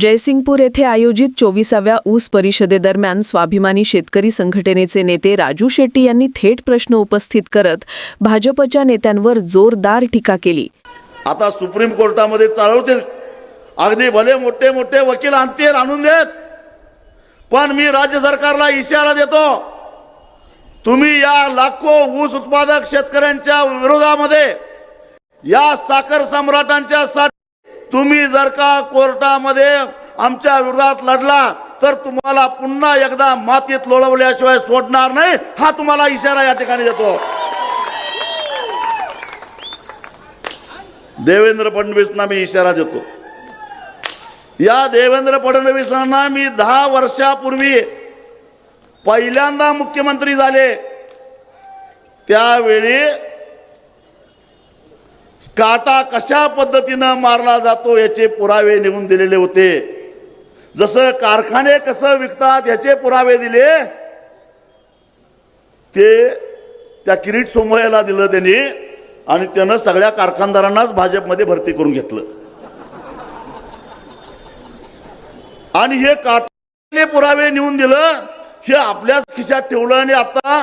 जयसिंगपूर येथे आयोजित चोवीसाव्या ऊस परिषदेदरम्यान स्वाभिमानी शेतकरी संघटनेचे नेते राजू शेट्टी यांनी थेट प्रश्न उपस्थित करत भाजपच्या नेत्यांवर जोरदार टीका केली. आता सुप्रीम कोर्टामध्ये चालवतील. अगदी भले मोठे मोठे वकील आणतील आणून देत. पण मी राज्य सरकारला इशारा देतो. तुम्ही या लाखो ऊस उत्पादक शेतकऱ्यांच्या विरोधामध्ये या साखर सम्राटांच्या साठी तुम्ही जर का कोर्टामध्ये आमच्या विरोधात लढला तर तुम्हाला पुन्हा एकदा मातीत लोळवल्याशिवाय सोडणार नाही हा तुम्हाला इशारा या ठिकाणी देतो. देवेंद्र फडणवीसना मी इशारा देतो. या देवेंद्र फडणवीसांना मी दहा वर्षापूर्वी पहिल्यांदा मुख्यमंत्री झाले. त्यावेळी काटा कशा पद्धतीनं मारला जातो याचे पुरावे नेऊन दिलेले होते. जसं कारखाने कसं विकतात याचे पुरावे दिले ते त्या किरीट सोमय्याला दिलं त्यांनी आणि त्यानं सगळ्या कारखानदारांनाच भाजपमध्ये भरती करून घेतलं. आणि हे काटले पुरावे नेऊन दिलं हे आपल्याच खिशात ठेवलं आणि आता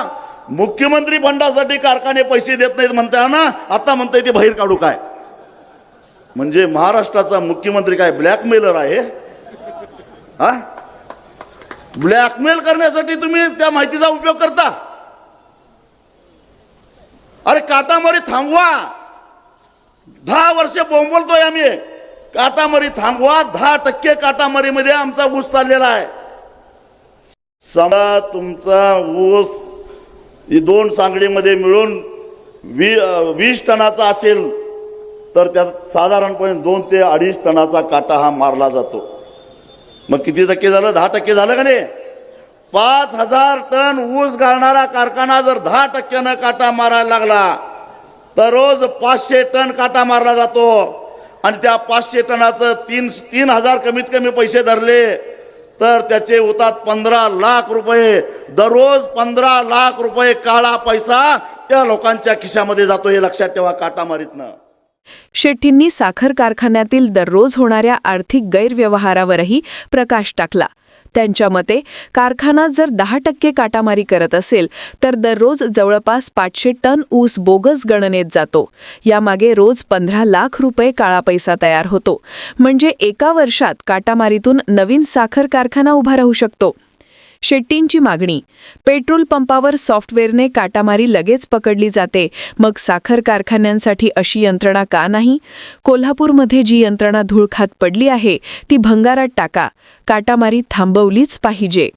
मुख्यमंत्री फंडासाठी कारखाने पैसे देत नाहीत म्हणताय ना आता म्हणताय ते बाहेर काढू काय? म्हणजे महाराष्ट्राचा मुख्यमंत्री काय ब्लॅकमेलर आहे? हा? ब्लॅकमेल करण्यासाठी तुम्ही त्या माहितीचा उपयोग करता. अरे काटामारी थांबवा. दहा वर्ष बोंबलतोय आम्ही. काटामारी थांबवा दहा टक्के काटामारीमध्ये आमचा ऊस चाललेला आहे. समजा तुमचा ऊस ही दोन सांगडीमध्ये मिळून वी वीस टनाचा असेल तर त्यात साधारणपणे दोन ते अडीच टनाचा काटा हा मारला जातो. मग किती टक्के झालं? दहा टक्के झालं का नाही? पाच हजार टन ऊस घालणारा कारखाना जर दहा टक्क्यानं काटा मारायला लागला तर रोज पाचशे टन काटा मारला जातो. आणि त्या पाचशे टनाचं तीन तीन हजार कमीत कमी पैसे धरले तर त्याचे होतात पंधरा लाख रुपये. दररोज पंधरा लाख रुपये काळा पैसा त्या लोकांच्या खिशामध्ये जातो हे लक्षात ठेवा काटामारीतनं. शेट्टींनी साखर कारखान्यातील दररोज होणाऱ्या आर्थिक गैरव्यवहारावरही प्रकाश टाकला. त्यांच्या मते कारखाना जर दहा टक्के काटामारी करत असेल तर दररोज जवळपास पाचशे टन ऊस बोगस गणनेत जातो. यामागे रोज पंधरा लाख रुपये काळा पैसा तयार होतो. म्हणजे एका वर्षात काटामारीतून नवीन साखर कारखाना उभा राहू शकतो. शेट्टींची मागणी. पेट्रोल पंपावर सॉफ्टवेअरने काटामारी लगेच पकडली जाते. मग साखर कारखान्यांसाठी अशी यंत्रणा का नाही? कोल्हापूरमध्ये जी यंत्रणा धूळखात पडली आहे ती भंगारात टाका. काटामारी थांबवलीच पाहिजे.